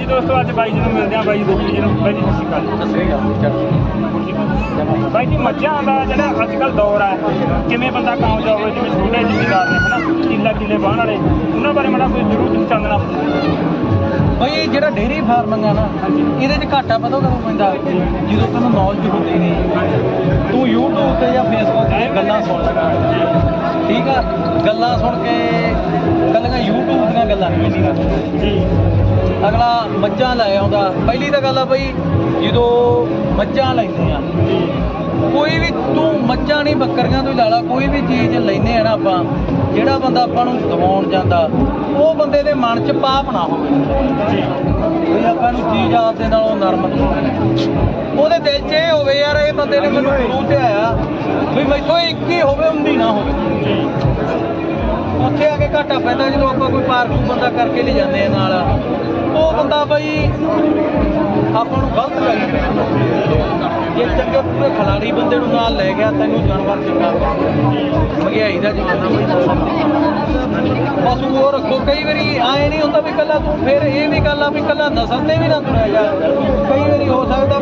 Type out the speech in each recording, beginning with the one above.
ਹਾਂਜੀ ਦੋਸਤੋ ਅੱਜ ਬਾਈ ਜੀ ਨੂੰ ਮਿਲਦੇ ਆ ਬਾਈ ਗੋਪੀ ਜੀ ਨੂੰ। ਬਾਈ ਜੀ ਸਤਿ ਸ਼੍ਰੀ ਅਕਾਲ ਸਤਿ ਸ੍ਰੀ ਅਕਾਲ। ਬਾਈ ਜੀ ਮੱਝਾਂ ਦਾ ਜਿਹੜਾ ਅੱਜ ਕੱਲ ਦੌਰ ਹੈ ਕਿਵੇਂ ਬੰਦਾ ਕਾਮਯਾਬ ਹੋਵੇ ਜਿਵੇਂ ਛੋਟੇ ਜ਼ਿਮੀਦਾਰ ਨੇ ਹਨਾ? ਕਿੱਲਾ ਕਿੱਲੇ ਬਾਹਣ ਵਾਲੇ ਉਹਨਾਂ ਬਾਰੇ ਮਾੜਾ ਕੋਈ ਜ਼ਰੂਰ ਚਾਨਣਾ। ਬਈ ਜਿਹੜਾ ਡੇਰੀ ਫਾਰਮਿੰਗ ਆ ਨਾ ਇਹਦੇ 'ਚ ਘਾਟਾ ਪਤਾ ਕਦੋਂ ਪੈਂਦਾ ਜਦੋਂ ਤੈਨੂੰ ਨੌਲੇਜ ਹੁੰਦੀ ਨਹੀਂ। ਤੂੰ YouTube ਤੇ ਜਾਂ Facebook ਤੇ ਗੱਲਾਂ ਸੁਣ ਲਗਾ ਠੀਕ ਆ? ਗੱਲਾਂ ਸੁਣ ਕੇ ਗੱਲਾਂ YouTube ਦੀਆਂ ਗੱਲਾਂ ਨਹੀਂ ਨਹੀਂ ਜੀ। ਅਗਲਾ ਮੱਝਾਂ ਲੈ ਆਉਂਦਾ। ਪਹਿਲੀ ਤਾਂ ਗੱਲ ਆ ਬਈ, ਜਦੋਂ ਮੱਝਾਂ ਲੈਂਦੇ ਆ ਕੋਈ ਵੀ ਤੂੰ ਮੱਝਾਂ ਨਹੀਂ ਬੱਕਰੀਆਂ ਤੋਂ ਹੀ ਲਾ ਲਾ ਕੋਈ ਵੀ ਚੀਜ਼ ਲੈਨੇ ਆ ਨਾ ਆਪਾਂ, ਜਿਹੜਾ ਬੰਦਾ ਆਪਾਂ ਨੂੰ ਦਵਾਉਣ ਜਾਂਦਾ, ਉਹ ਬੰਦੇ ਦੇ ਮਨ 'ਚ ਪਾਪ ਨਾ ਹੋਵੇ। ਜੀ ਵੀ ਆਪਾਂ ਨੂੰ ਚੀਜ਼ ਆਪਦੇ ਨਾਲੋਂ ਨਰਮ ਉਹਦੇ ਦਿਲ 'ਚ ਇਹ ਹੋਵੇ ਯਾਰ, ਇਹ ਬੰਦੇ ਨੇ ਮੈਨੂੰ ਗੁਰੂ ਤੇ ਆਇਆ ਵੀ ਮੈਥੋਂ ਇੱਕ ਹੀ ਹੋਵੇ ਹੁੰਦੀ ਨਾ ਹੋਵੇ। ਜੀ ਉੱਥੇ ਆ ਕੇ ਘਾਟਾ ਪੈਂਦਾ, ਜਦੋਂ ਆਪਾਂ ਕੋਈ ਪਾਰਕੂ ਬੰਦਾ ਕਰਕੇ ਲੈ ਜਾਂਦੇ ਆ ਨਾਲ। ਉਹ ਬੰਦਾ ਬਈ ਆਪਾਂ ਨੂੰ ਗਲਤ ਲੱਗ ਰਿਹਾ ਜੇ ਚੰਗੇ ਪੂਰੇ ਖਿਲਾੜੀ ਬੰਦੇ ਨੂੰ ਨਾਲ ਲੈ ਗਿਆ, ਤੈਨੂੰ ਜਾਨਵਰ ਚੰਗਾ ਮਹਿੰਗਾਈ ਦਾ ਜ਼ਮਾਨਾ ਬਈ। ਬਸ ਉਹ ਰੱਖੋ, ਕਈ ਵਾਰੀ ਆਏ ਨਹੀਂ ਹੁੰਦਾ ਵੀ ਕੱਲਾ ਤੂੰ, ਫਿਰ ਇਹ ਵੀ ਗੱਲ ਆ ਵੀ ਕੱਲਾ ਨਸਲ ਤੇ ਵੀ ਨਾ ਤੁਰਿਆ ਜਾ। ਕਈ ਵਾਰੀ ਹੋ ਸਕਦਾ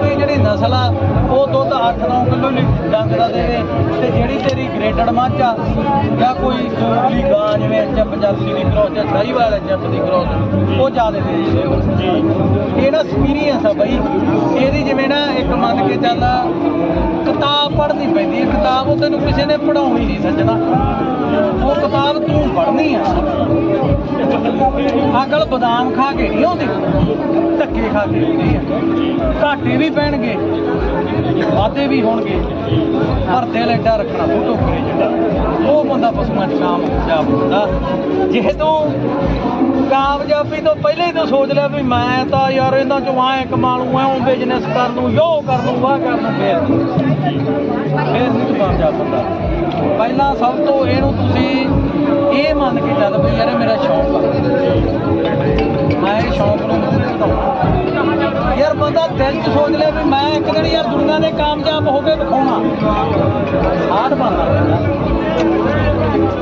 ਆ ਉਹ ਦੁੱਧ 8-9 ਕਿਲੋ ਡੰਗ ਦਾ ਦੇਵੇ ਤੇ ਜਿਹੜੀ ਤੇਰੀ ਗ੍ਰੇਡਡ ਮੱਝ ਆ ਜਾਂ ਕੋਈ ਦੂਸਰੀ ਗਾਂ ਜਿਵੇਂ ਐਚਐਫ 85 ਦੀ ਕ੍ਰੋਸ ਜਾਂ ਸਾਹੀਵਾਲ ਐਚਐਫ ਦੀ ਕ੍ਰੋਸ ਉਹ ਜ਼ਿਆਦਾ ਦੇ ਦੇ ਜੀ। ਇਹ ਨਾ ਐਕਸਪੀਰੀਅੰਸ ਆ ਬਾਈ। ਇਹਦੀ ਜਿਵੇਂ ਨਾ ਇੱਕ ਮੰਨ ਕੇ ਚੱਲ ਕਿਤਾਬ ਪੜ੍ਹਨੀ ਪੈਂਦੀ ਹੈ ਕਿਤਾਬ ਉਹ ਤੈਨੂੰ ਕਿਸੇ ਨੇ ਪੜਾਉਣੀ ਨਹੀਂ ਸੱਜਣਾ। ਉਹ ਕਿਤਾਬ ਤੂੰ ਪੜ੍ਹਨੀ ਆ। ਅਕਲ ਬਦਾਮ ਖਾ ਕੇ ਨਹੀਂ ਆਉਂਦੀ, ਧੱਕੇ ਖਾ ਕੇ ਆਉਂਦੀ ਆ ਘਾਟੇ ਵੀ ਪੈਣਗੇ, ਵਾਧੇ ਵੀ ਹੋਣਗੇ, ਪਰ ਦਿਲ ਐਡਾ ਰੱਖਣਾ ਫੋਟੋ ਕਰੇ ਜਿਹੜਾ। ਉਹ ਬੰਦਾ ਪਸ਼ੂਆਂ 'ਚ ਕਾਮਯਾਬ ਹੁੰਦਾ ਜੇ ਤੂੰ ਕਾਮਯਾਬੀ ਤੋਂ ਪਹਿਲੇ ਹੀ ਤੂੰ ਸੋਚ ਲਿਆ ਵੀ ਮੈਂ ਤਾਂ ਯਾਰ ਇਹਨਾਂ ਚੋਂ ਐਂ ਕਮਾ ਲੂੰ ਐਂ ਬਿਜ਼ਨਸ ਕਰ ਲੂੰ ਯੋ ਕਰ ਲੂੰ ਵਾਹ ਕਰ ਲੂੰ ਫੇਰ। ਫੇਰ ਨਹੀਂ ਕਾਮਯਾਬ ਹੁੰਦਾ। ਪਹਿਲਾਂ ਸਭ ਤੋਂ ਇਹਨੂੰ ਤੁਸੀਂ ਮੰਨ ਕੇ ਚੱਲ ਵੀ ਯਾਰ ਇਹ ਮੇਰਾ ਸ਼ੌਂਕ ਆ। ਮੈਂ ਇਹ ਸ਼ੌਂਕ ਨੂੰ ਮੂਹਰੇ ਵਧਾਉਣਾ ਯਾਰ ਬੰਦਾ ਦਿਲ 'ਚ ਸੋਚ ਲਿਆ ਵੀ ਮੈਂ ਇੱਕ ਦਿਨ ਯਾਰ ਦੁਨੀਆ ਦੇ ਕਾਮਯਾਬ ਹੋ ਕੇ ਵਿਖਾਉਣਾ। ਸਾਧ ਬਣਨਾ ਪੈਂਦਾ।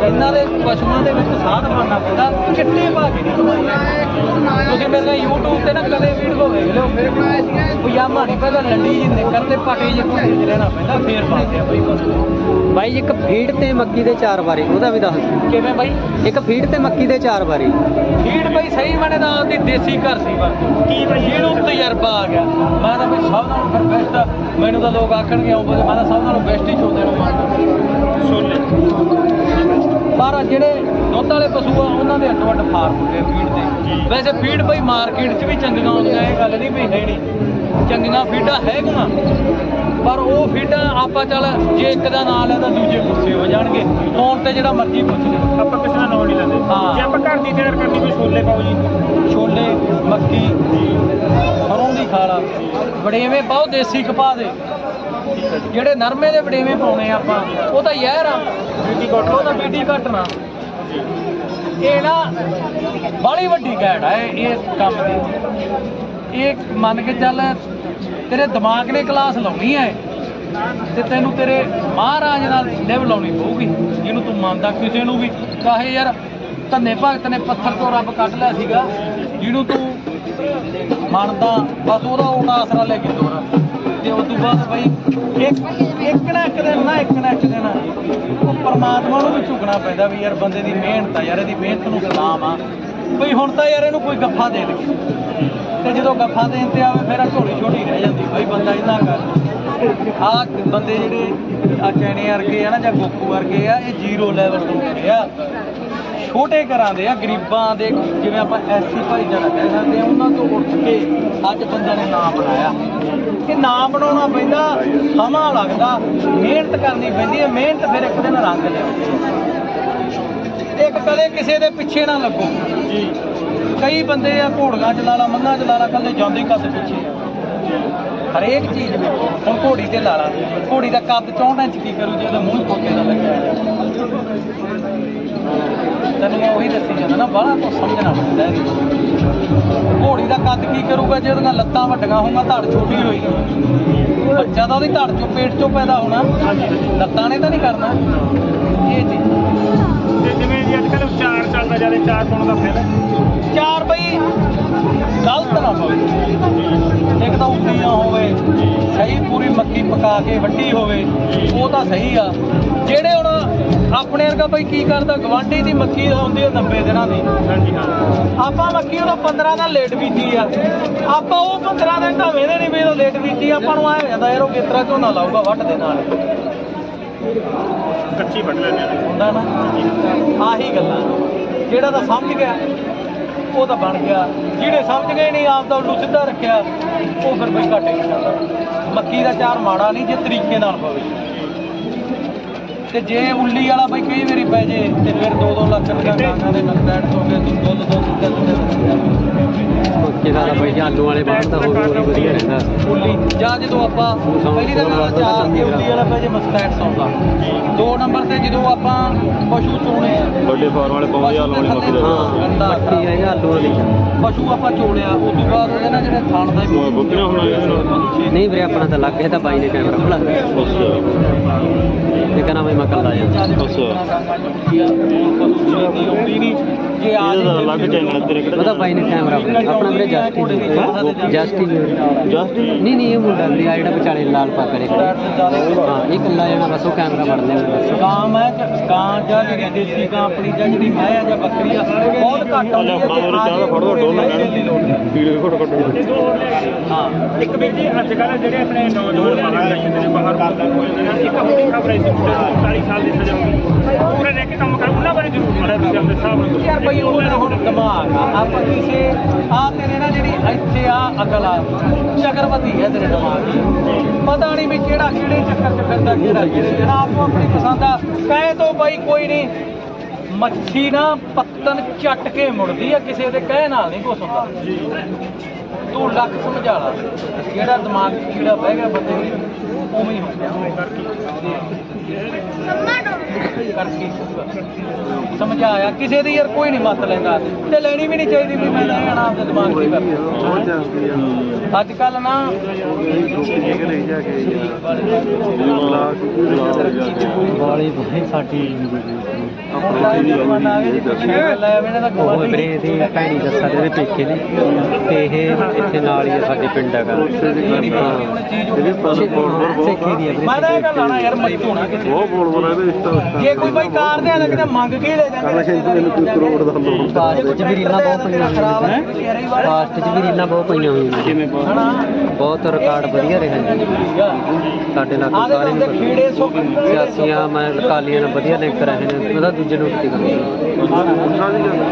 ਇਹਨਾਂ ਦੇ ਪਸ਼ੂਆਂ ਦੇ ਵਿੱਚ ਸਾਧ ਬਣਨਾ ਪੈਂਦਾ। ਚਿੱਟੇ ਪਾ ਕੇ ਕਮਾਈ ਤੁਸੀਂ ਮੇਰੇ ਨਾਲ YouTube ਤੇ ਨਾ ਕਦੇ ਵੀਡੀਓ ਵੇਖ ਲਿਓ। ਫਿਰ ਪਜਾਮਾ ਨਹੀਂ ਪਹਿਲਾਂ ਲੰਡੀ ਜੀ ਨਿਕਲ ਤੇ ਪਟੇ ਜੇ ਕੋਈ ਰਹਿਣਾ ਪੈਂਦਾ ਫੇਰ ਪਾਉਂਦੇ ਆ ਬਈ ਬਸ। ਬਾਈ ਇੱਕ ਫੀਡ ਤੇ ਮੱਕੀ ਦੇ ਚਾਰ ਬਾਰੇ ਉਹਦਾ ਵੀ ਦੱਸ। ਕਿਵੇਂ ਬਾਈ? ਇੱਕ ਫੀਡ ਤੇ ਮੱਕੀ ਦੇ ਚਾਰ ਬਾਰੇ ਫੀਡ ਬਈ ਸਹੀ ਮਨੇ ਦਾ ਉਹਦੀ ਦੇਸੀ ਘਰ ਸੀ ਬਸ। ਕੀ ਬਈ? ਇਹਨੂੰ ਤਜਰਬਾ ਆ ਗਿਆ। ਮੈਂ ਤਾਂ ਬਈ ਸਭ ਨਾਲੋਂ ਫਿਰ ਬੈਸਟ ਮੈਨੂੰ ਤਾਂ ਲੋਕ ਆਖਣਗੇ ਆਉਂ ਮੈਂ ਤਾਂ ਸਭ ਨਾਲੋਂ ਬੈਸਟ ਹੀ ਚੋਦੇ ਨੂੰ ਛੋਲੇ ਪਰ ਜਿਹੜੇ ਦੁੱਧ ਵਾਲੇ ਪਸ਼ੂ ਆ ਉਹਨਾਂ ਦੇ ਅੱਡੋ ਅੱਡ ਫਾਰਮ ਹੁੰਦੇ ਫੀਡ। ਦੇ ਵੈਸੇ ਫੀਡ ਬਈ ਮਾਰਕੀਟ 'ਚ ਵੀ ਚੰਗੀਆਂ ਆਉਂਦੀਆਂ ਇਹ ਗੱਲ ਨਹੀਂ ਵੀ ਹੈ ਨਹੀਂ। ਚੰਗੀਆਂ ਫੀਡਾਂ ਹੈਗੀਆਂ ਪਰ ਉਹ ਫੀਡਾਂ ਆਪਾਂ ਚੱਲ ਜੇ ਇੱਕ ਦਾ ਨਾਂ ਲੈ ਤਾਂ ਦੂਜੇ ਗੁੱਸੇ ਹੋ ਜਾਣਗੇ। ਫੋਨ ਤੇ ਜਿਹੜਾ ਮਰਜ਼ੀ ਪੁੱਛ ਲੈ। ਆਪਾਂ ਕਿਸੇ ਦਾ ਨਾਮ ਨਹੀਂ ਲੈਂਦੇ ਹਾਂ। ਜੇ ਆਪਾਂ ਘਰ ਦੀ ਤਿਆਰ ਕਰਨੀ ਕੋਈ ਛੋਲੇ ਪਾਓ ਜੀ। ਛੋਲੇ ਮੱਕੀ ਸਰੋਂ ਦੀ ਖਾਲਾ ਵੜੇਵੇਂ ਪਾਓ ਦੇਸੀ ਕਪਾਹ ਦੇ। ਜਿਹੜੇ ਨਰਮੇ ਦੇ ਵੜੇਵੇਂ ਪਾਉਣੇ ਆਪਾਂ ਉਹ ਤਾਂ ਯਾਰ ਆ। ਬੀਟੀ ਤਾਂ ਬੀਟੀ ਘਟਣਾ ਇਹ ਨਾ ਬਾਲੀ ਵੱਡੀ ਗੈੜ ਆ ਇਹ ਕੰਮ ਦੀ। ਇਹ ਮੰਨ ਕੇ ਚੱਲ ਤੇਰੇ ਦਿਮਾਗ ਨੇ ਕਲਾਸ ਲਾਉਣੀ ਹੈ ਤੇ ਤੈਨੂੰ ਤੇਰੇ ਮਹਾਰਾਜ ਨਾਲ ਲਿਵ ਲਾਉਣੀ ਪਊਗੀ, ਜਿਹਨੂੰ ਤੂੰ ਮੰਨਦਾ ਕਿਸੇ ਨੂੰ ਵੀ। ਕਾਹੇ ਯਾਰ ਧੰਨੇ ਭਗਤ ਨੇ ਪੱਥਰ ਤੋਂ ਰੱਬ ਕੱਢ ਲਿਆ ਸੀਗਾ, ਜਿਹਨੂੰ ਤੂੰ ਮੰਨਦਾ, ਬਸ ਉਹਦਾ ਉਹਦਾ ਆਸਰਾ ਲੈ ਕੇ ਤੋਰ। ਤੇ ਉਸ ਤੋਂ ਬਾਅਦ ਬਈ ਇੱਕ ਇੱਕ ਨਾ ਇੱਕ ਦਿਨ ਨਾ, ਇੱਕ ਨਾ ਇੱਕ ਦਿਨ। ਉਹ ਪਰਮਾਤਮਾ ਨੂੰ ਵੀ ਝੁਕਣਾ ਪੈਂਦਾ ਵੀ ਯਾਰ ਬੰਦੇ ਦੀ ਮਿਹਨਤ ਆ, ਯਾਰ ਇਹਦੀ ਮਿਹਨਤ ਨੂੰ ਸਲਾਮ ਆ। ਬਈ ਹੁਣ ਤਾਂ ਯਾਰ ਇਹਨੂੰ ਕੋਈ ਗੱਫਾ ਦੇ ਦੇ ਤੇ ਜਦੋਂ ਗੱਫਾ ਦੇਣ ਤੇ ਆਵੇ, ਫਿਰ ਆ ਝੋਲੀ ਛੋਟੀ ਰਹਿ ਜਾਂਦੀ। ਬਈ ਬੰਦਾ ਇਹਨਾਂ ਕਰ। ਆ ਬੰਦੇ ਜਿਹੜੇ ਆ ਚੈਣੇ ਵਰਗੇ ਆ ਨਾ ਜਾਂ ਗੋਕੂ ਵਰਗੇ ਆ, ਇਹ ਜ਼ੀਰੋ ਲੈਵਲ ਤੋਂ ਉੱਤੇ ਆ। ਛੋਟੇ ਘਰਾਂ ਦੇ ਆ ਗਰੀਬਾਂ ਦੇ ਜਿਵੇਂ ਆਪਾਂ ਐਸੀ ਭਾਈਚਾਰਾ ਕਹਿ ਸਕਦੇ ਆ ਉਹਨਾਂ ਤੋਂ ਉੱਠ ਕੇ ਅੱਜ ਬੰਦਿਆਂ ਨੇ ਨਾਮ ਬਣਾਇਆ। ਇਹ ਨਾਮ ਬਣਾਉਣਾ ਪੈਂਦਾ ਸਮਾਂ ਲੱਗਦਾ ਮਿਹਨਤ ਕਰਨੀ ਪੈਂਦੀ ਹੈ ਮਿਹਨਤ ਫਿਰ ਇੱਕ ਦਿਨ ਰੰਗ ਲਿਆਉਂਦੀ ਇੱਕ ਕਦੇ ਕਿਸੇ ਦੇ ਪਿੱਛੇ ਨਾ ਲੱਗੋ। ਜੀ। ਕਈ ਬੰਦੇ ਆ ਘੋੜੀਆਂ ਚਲਾ ਲਾ ਮੰਨਾਂ ਚਲਾ ਲਾ ਕੱਲੇ ਜਾਂਦੇ ਕੱਦ ਪਿੱਛੇ ਆ। ਹਰੇਕ ਚੀਜ਼ ਵਿੱਚ ਹੁਣ ਘੋੜੀ ਤੇ ਲਾ ਲਾ। ਘੋੜੀ ਦਾ ਕੱਦ 64 ਇੰਚ ਕੀ ਕਰੂ ਜੇ ਉਹਦਾ ਮੂੰਹ ਕੋਕੇ ਦਾ ਲੱਗਿਆ ਦੱਸੀ ਜਾਂਦਾ ਨਾ ਬਾਹਲਾ ਤੋਂ ਸਮਝਣਾ ਪੈਂਦਾ ਹੈ ਘੋੜੀ ਦਾ ਕੱਦ ਕੀ ਕਰੂਗਾ ਜੇ ਉਹਦੀਆਂ ਲੱਤਾਂ ਵੱਡੀਆਂ ਹੋਊਗਾ ਧੜ ਛੋਟੀ ਹੋਈ। ਬੱਚਾ ਤਾਂ ਉਹਦੀ ਧੜ ਚੋਂ ਪੇਟ ਚੋਂ ਪੈਦਾ ਹੋਣਾ। ਲੱਤਾਂ ਨੇ ਤਾਂ ਨਹੀਂ ਕਰਨਾ। ਇਹ ਜੀ ਤੇ ਜਿਵੇਂ ਜੀ ਅੱਜ ਕੱਲ ਉਚਾਰ ਚੱਲਦਾ ਜ਼ਿਆਦਾ ਚਾਰ ਪਾਉਣ ਦਾ ਫੈਲ ਚਾਰ ਬਈ ਗਲਤ ਨਾ ਹੋਵੇ। ਇੱਕ ਤਾਂ ਉੱਡੀ ਹੋਵੇ। ਸਹੀ ਪੂਰੀ ਮੱਕੀ ਪਕਾ ਕੇ ਵੱਡੀ ਹੋਵੇ ਉਹ ਤਾਂ ਸਹੀ ਆ। ਜਿਹੜੇ ਆਪਣੇ ਵਰਗਾ ਬਈ ਕੀ ਕਰਦਾ? ਗਵਾਂਢੀ ਦੀ ਮੱਕੀ ਹੁੰਦੀ ਆ 90 ਦਿਨਾਂ ਦੀ। ਹਾਂਜੀ ਹਾਂ। ਆਪਾਂ ਮੱਕੀ ਉਦੋਂ 15 ਦਿਨ ਲੇਟ ਬੀਜੀ ਆ। ਆਪਾਂ ਉਹ 15 ਦਿਨ ਤਾਂ ਵੇਦੇ ਨਹੀਂ ਵੀ ਉਹ ਲੇਟ ਬੀਜੀ ਆਪਾਂ ਨੂੰ ਆਇਆ ਹੋ ਜਾਂਦਾ ਯਾਰ ਉਹ ਕਿਸ ਤਰ੍ਹਾਂ ਝੋਨਾ ਲਾਊਗਾ ਵੱਢ ਦੇ ਨਾਲ। ਕੱਚੀ ਵੱਢ ਲੈਂਦੇ ਆ। ਹੁੰਦਾ ਨਾ? ਆਹੀ ਗੱਲਾਂ। ਜਿਹੜਾ ਤਾਂ ਸਮਝ ਗਿਆ ਉਹ ਤਾਂ ਬਣ ਗਿਆ। ਜਿਹੜੇ ਸਮਝ ਗਏ ਨਹੀਂ ਆਪ ਤਾਂ ਉਹਨੂੰ ਸਿੱਧਾ ਰੱਖਿਆ। ਉਹ ਫਿਰ ਬਈ ਘਾਟੇ ਹੀ ਜਾਂਦਾ। ਮੱਕੀ ਦਾ ਚਾਰ ਮਾੜਾ ਨਹੀਂ ਜੇ ਤਰੀਕੇ ਨਾਲ ਪਵੇ ਤੇ ਜੇ ਉੱਲੀ ਵਾਲਾ ਬਈ ਕਈ ਵਾਰੀ ਪੈ ਜੇ ਤੇ ਫਿਰ 2-2 ਲੱਖ ਰੁਪਏ ਗਾਂਗਾ ਦੇ ਨਕਦੈਟ ਹੋ ਗਏ ਦੁੱਧ ਦੁੱਧ ਦੁੱਧ। ਮੱਕੀ ਦਾ ਬਾਈ ਜੀ ਆਲੂ ਵਾਲੇ ਬਾਹਰ ਤਾਂ ਹੋਰ ਵੀ ਵਧੀਆ ਰਹਿੰਦਾ। ਉੱਲੀ। ਜਾਂ ਜਦੋਂ ਆਪਾਂ ਪਹਿਲੀ ਤਾਂ ਨਾਲ ਚਾਰ ਤੇ ਉੱਲੀ ਵਾਲਾ ਪੈ ਜੇ ਮਸਟੈਟ ਸੌਦਾ ਦੋ। ਨੰਬਰ ਤੇ ਜਦੋਂ ਆਪਾਂ ਪਸ਼ੂ ਚੋਣੇ ਆ। ਵੱਡੇ ਫਾਰਮ ਵਾਲੇ ਪਾਉਂਦੇ ਆਲੂ ਵਾਲੀ ਮੱਕੀ ਦੇ ਹਾਂ ਮੱਕੀ ਹੈਗਾ ਆਲੂ ਵਾਲੀ। ਪਸ਼ੂ ਆਪਾਂ ਚੋਲਿਆ ਉਸ ਤੋਂ ਬਾਅਦ ਉਹਦੇ ਨਾਲ ਜਿਹੜੇ ਥਣ ਦਾ ਇਹਦੇ ਨਾਲ। ਨਹੀਂ ਵੀਰੇ ਆਪਣਾ ਤਾਂ ਲੱਗ ਗਿਆ ਤਾਂ ਬਾਈ ਨੇ ਕੈਮਰਾ ਖੋਲਾ ਅੱਛਾ। ਇਹ ਕਹਿੰਦਾ ਮੈਂ ਕੱਲਾ ਜਾਂਦਾ ਜੇ ਆ ਇਹਦਾ ਤਾਂ ਅਲੱਗ ਚੈਨਲ ਤੇਰੇ ਕਿਹੜਾ ਉਹਦਾ ਬਾਈ ਨੇ ਕੈਮਰਾ। ਆਪਣਾ ਵੀਰੇ ਜਸਟ ਹੀ? ਜਸਟ ਹੀ ਜਸਟ ਨਹੀਂ ਨਹੀਂ ਇਹ ਮੁੰਡਾ ਵੀਰੇ ਆ ਜਿਹੜਾ ਵਿਚਾਲੇ ਲਾਲ ਵਾਲੇ ਖੜੇ ਹਾਂ ਇਹ ਕੱਲਾ ਜਣਾ ਬਸ ਉਹ ਕੈਮਰਾ ਫੜ ਲਿਆ ਗਾਂ ਹੈ ਕਿ ਜਾਂ ਜਿਹੜੀ ਦੇਸੀ ਗਾਂ ਆਪਣੀ ਜਾਂ ਜਿਹੜੀ ਮੈਂ ਆ ਜਾਂ ਬੱਕਰੀ ਆ ਬਹੁਤ ਘੱਟ ਆਉਂਦੀ ਲੈ ਹੈ ਫੜਾ ਉਹ ਚਾਹ ਦਾ ਫੜ ਦੋ ਡੋਲ ਕੇ ਦੋ ਹੋਰ ਲੈ ਗਏ। ਹਾਂ। ਇੱਕ ਵੀਰ ਜੀ ਅੱਜ ਕੱਲ੍ਹ ਜਿਹੜੇ ਆਪਣੇ ਨੌਜਵਾਨ ਬਾਹਰ ਜਾਂਦੇ ਨੇ ਬਾਹਰ ਕਰਦਾ ਕੋਈ ਨੇ ਇੱਕ ਆਪਣੀ ਖਬਰ ਨੂੰ 40 ਸਾਲ ਦੀ ਸਜ਼ਾ ਪੂਰੇ ਰਹਿ ਕੇ ਕੰਮ ਕਰ ਉਹਨਾਂ ਬਾਰੇ ਜ਼ਰੂਰ ਮਾੜਾ ਆਪਣੇ ਹਿਸਾਬ ਨਾਲ। ਯਾਰ ਬਈ ਉਹ ਮੇਰਾ ਹੁਣ ਦਿਮਾਗ ਆ। ਆਪਾਂ ਕਿਸੇ ਆ ਤੇਰੇ ਨਾਲ ਜਿਹੜੀ ਇੱਥੇ ਆ ਅਕਲ ਆ, ਚੱਕਰਵਤੀ ਹੈ ਤੇਰੇ ਦਿਮਾਗ ਦੀ। ਪਤਾ ਨਹੀਂ ਵੀ ਕਿਹੜਾ ਕਿਹੜੇ ਚੱਕਰ ਚ ਫਿਰਦਾ, ਕਿਹੜਾ ਕਿਹੜੇ। ਜਿਹੜਾ ਆਪੋ ਆਪਣੀ ਪਸੰਦ ਆ। ਕਹੇ ਤੋਂ ਬਈ ਕੋਈ ਨਹੀਂ ਮੱਛੀ ਨਾ ਪੱਤਨ ਚੱਟ ਕੇ ਮੁੜਦੀ ਆ, ਕਿਸੇ ਦੇ ਕਹਿ ਨਾਲ ਨਹੀਂ ਕੁਛ ਹੁੰਦਾ। ਤੂੰ ਲੱਖ ਸਮਝਾ ਲਾ ਜਿਹੜਾ ਦਿਮਾਗ 'ਚ ਕੀੜਾ ਬਹਿ ਗਿਆ ਬੰਦੇ ਨੂੰ ਉਵੇਂ ਹੀ ਹੁੰਦਾ ਕਰਕੇ ਸਮਝਾਇਆ, ਕਿਸੇ ਦੀ ਯਾਰ ਕੋਈ ਨਹੀਂ ਮੱਤ ਲੈਂਦਾ। ਤੇ ਲੈਣੀ ਵੀ ਨਹੀਂ ਚਾਹੀਦੀ ਵੀ ਮੈਂ ਲੈਣਾ ਆਪਦੇ ਦਿਮਾਗ ਦੀ ਕਰਦਾ ਅੱਜ ਕੱਲ ਨਾ ਵਾਲੀ ਸਾਡੀ ਉਹ ਵੀਰੇ ਭੈਣੀ ਦੱਸਾ ਦੇ ਪੇਕੇ ਨੇ ਤੇ ਇਹ ਇੱਥੇ ਨਾਲ ਹੀ ਆ ਸਾਡੇ ਪਿੰਡ ਹੈਗਾ। ਸੇਖੀ ਦੀ ਹੈ ਵੀਰੇ ਮੈਂ ਤਾਂ ਇਹ ਗੱਲ ਆਣਾ ਯਾਰ ਮੱਤ ਹੋਣਾ ਕਿਸੇ ਉਹ ਬੋਲ ਬੋਲ ਇਹਦੇ ਇੰਸਟਾ ਇੰਸਟਾ ਜੇ ਕੋਈ ਬਾਈ ਕਾਰ ਦੇ ਆਣਾ ਕਿਤੇ ਮੰਗ ਕੇ ਹੀ ਲੈ ਜਾਂਦੇ ਪਾਸਟ ਚ ਵੀ ਰੀਲਾਂ ਬਹੁਤ ਪਈਆਂ ਹੋਈਆਂ ਨੇ। ਪਾਸਟ ਚ ਵੀ ਰੀਲਾਂ ਬਹੁਤ ਪਈਆਂ ਹੋਈਆਂ ਨੇ। ਕਿਵੇਂ ਹਨਾ? ਬਹੁਤ ਰਿਕਾਰਡ ਵਧੀਆ ਰਹੇ ਨੇ ਸਾਡੇ ਨਾਲ ਸਾਰੇ ਸਿਆਸੀਆਂ ਮੈਂ ਕਾਲੀਆਂ ਨਾਲ ਵਧੀਆ ਲਿੰਕ ਰਹੇ ਨੇ। ਉਹਦਾ ਦੂਜੇ ਨੂੰ ਕੀ ਕਰਦੇ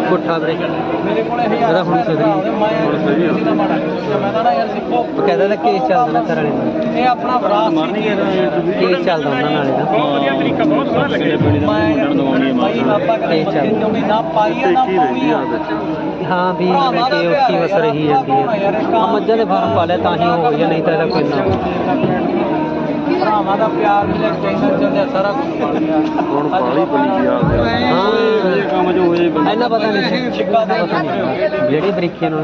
ਪੁੱਠਾ ਵੀਰੇ। ਮੇਰੇ ਕੋਲ ਇਹ ਉਹਦਾ ਹੁਣ ਸਹੀ ਆ ਮੈਂ ਤਾਂ ਨਾ ਯਾਰ ਸਿੱਖੋ ਕਹਿੰਦਾ ਤਾਂ ਕੇਸ ਚੱਲਦਾ ਨਾ ਘਰ ਵਾਲੇ ਦਾ ਇਹ ਆਪਣਾ ਵਿਰਾਸਤ ਕੇਸ ਚੱਲਦਾ ਉਹਨਾਂ ਨਾਲੇ ਦਾ ਬਹੁਤ ਵਧੀਆ ਤਰੀਕਾ ਬਹੁਤ ਸੋਹਣਾ ਲੱਗਿਆ ਮੈਂ ਭਾਈ ਬਾਬਾ ਕਦੇ ਇਹ ਚੱਲ। ਮੱਥੇ ਚੋਂ ਵੀ ਨਾ ਪਾਈ ਆ ਨਾ ਪਾਉਣੀ ਆ ਹਾਂ ਵੀ ਦਾ ਕਿ ਔਖੀ ਵਸ ਰਹੀ ਜਾਂਦੀ ਹੈ। ਮੱਝਾਂ ਦੇ ਫਾਰਮ ਪਾ ਲਿਆ ਤਾਂ ਹੀ ਹੋ ਗਿਆ ਨਹੀਂ ਤਾਂ ਇਹਦਾ ਕੋਈ ਨਾ। ਭਰਾਵਾਂ ਦਾ ਪਿਆਰ ਵੀ ਲੈ ਟੈਨਸ਼ਨ ਚੱਲਦਾ ਸਾਰਾ ਕੁਝ ਹੁਣ ਪਾਲੀ ਪਈ ਆ। ਹਾਂ। ਇਹ ਕੰਮ ਜੋ ਹੋਏ ਇੰਨਾ ਪਤਾ ਨਹੀਂ ਛਿੱਕਾ ਦੇ ਪਤਾ ਨਹੀਂ ਜਿਹੜੀ ਬਰੀਕੀ ਨੂੰ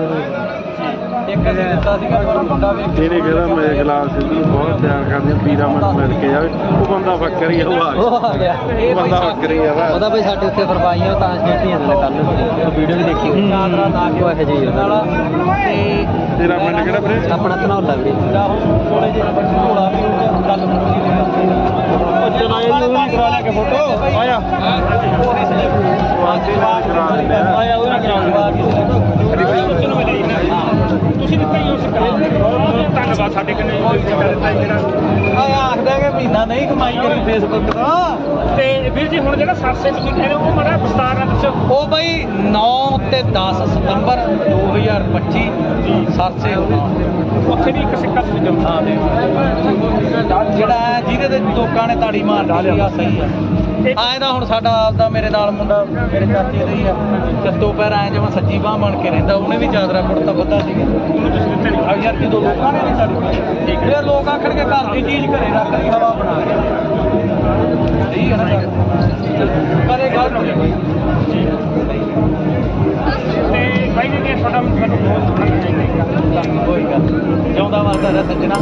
ਇੱਕ ਦਿੱਤਾ ਸੀਗਾ ਪਰ ਮੁੰਡਾ ਵੇਖ ਕੇ ਇਹਨੇ ਕਹਿੰਦਾ ਖਿਲਾਫ ਸਿੱਧੂ ਨੂੰ ਬਹੁਤ ਪਿਆਰ ਕਰਦੀ ਪੀਰਾ ਮਨ ਮਿਲ ਕੇ ਜਾਵੇ ਉਹ ਬੰਦਾ ਫੱਕਰ ਹੀ ਆ ਉਹ ਆ ਗਿਆ। ਉਹ ਗਿਆ। ਬੰਦਾ ਫੱਕਰ ਹੀ ਆ ਵਾ ਉਹਦਾ ਬਈ ਸਾਡੇ ਉੱਤੇ ਫਰਮਾਈਆਂ ਤਾਂ ਛੇਟੀਆਂ ਨੇ ਕੱਲ ਉਹ ਵੀਡੀਓ ਵੀ ਦੇਖੀ। ਹੋਈ। ਚਾਦਰਾ ਲਾ ਕੇ ਉਹ ਇਹੋ ਜਿਹੀ ਤੇ ਤੇਰਾ ਪਿੰਡ ਕਿਹੜਾ ਵੀਰੇ? ਆਪਣਾ ਧਨੌਲਾ ਵੀਰੇ। ਬੱਚਾ ਨਾ ਇਹ ਵੀ ਕਰਾ ਲਿਆ ਕੇ ਫੋਟੋ। ਆਇਆ। ਉਹਦੀ ਸਲਿੱਪ ਵਾਂਦੇ ਨਾਲ ਕਰਾ ਦਿੰਦੇ ਆ ਆਇਆ ਉਹਦਾ ਕਰਾਉਂਦਾ ਤੁਸੀਂ ਵੀ ਕਈ ਉਸ ਕਰਾਉਂਦੇ ਬਹੁਤ ਧੰਨਵਾਦ ਸਾਡੇ ਕਨੇ। ਦਿੱਤਾ ਜਿਹੜਾ ਆਇਆ ਆਖਦਾ ਕਿ ਮਹੀਨਾ ਨਹੀਂ ਕਮਾਈ ਕਰੀ ਫੇਸਬੁੱਕ ਦਾ ਤੇ ਵੀਰ ਜੀ ਹੁਣ ਜਿਹੜਾ ਸਰਸੇ ਤੁਸੀਂ ਕਹਿ ਰਹੇ ਹੋ ਉਹ ਮਾੜਾ ਵਿਸਤਾਰ ਨਾਲ ਦੱਸੋ ਉਹ ਬਈ 9 ਤੇ 10 ਸਤੰਬਰ 2025 ਸਰਸੇ ਹੋਣਾ ਉੱਥੇ ਵੀ ਇੱਕ ਸਿੱਕਾ ਤੁਸੀਂ ਦਿਓ ਹਾਂ ਦੇ ਜਿਹੜਾ ਹੈ ਜਿਹਦੇ ਤੇ ਲੋਕਾਂ ਨੇ ਤਾੜੀ ਮਾਰ ਲਈ ਆ ਸਹੀ ਆ। ਆਏ ਦਾ ਹੁਣ ਸਾਡਾ ਆਪਦਾ ਮੇਰੇ ਨਾਲ ਮੁੰਡਾ ਮੇਰੇ ਚਾਚੇ ਦਾ ਹੀ ਆ। ਚੱਤੋ ਪੈਰ ਆਏ ਜਿਵੇਂ ਸੱਜੀ ਬਾਹ ਬਣ ਕੇ ਰਹਿੰਦਾ ਉਹਨੇ ਵੀ ਚਾਦਰਾ ਕੁੜਤਾ ਬੱਤਾ ਸੀਗਾ ਉਹਨੂੰ ਤੁਸੀਂ ਦਿੱਤੇ ਨਹੀਂ। ਆ ਯਾਰ ਜਦੋਂ ਲੋਕਾਂ ਨੇ ਤਾੜੀ ਮਾਰੀ ਠੀਕ ਫਿਰ ਲੋਕ ਆਖਣਗੇ ਘਰ ਦੀ ਚੀਜ਼ ਘਰੇ ਰੱਖ ਲਈ ਹਵਾ ਬਣਾ ਕੇ। ਸਹੀ ਹੈ ਨਾ ਗੱਲ? ਕਦੇ ਗਲਤ ਨਹੀਂ। ਕੋਈ ਤੇ ਬਾਈ ਜੀ ਤੁਹਾਡਾ ਤੁਹਾਨੂੰ ਬਹੁਤ ਕੋਈ ਗੱਲ। ਜਿਉਂਦਾ ਰਹਿ ਸੱਜਣਾ।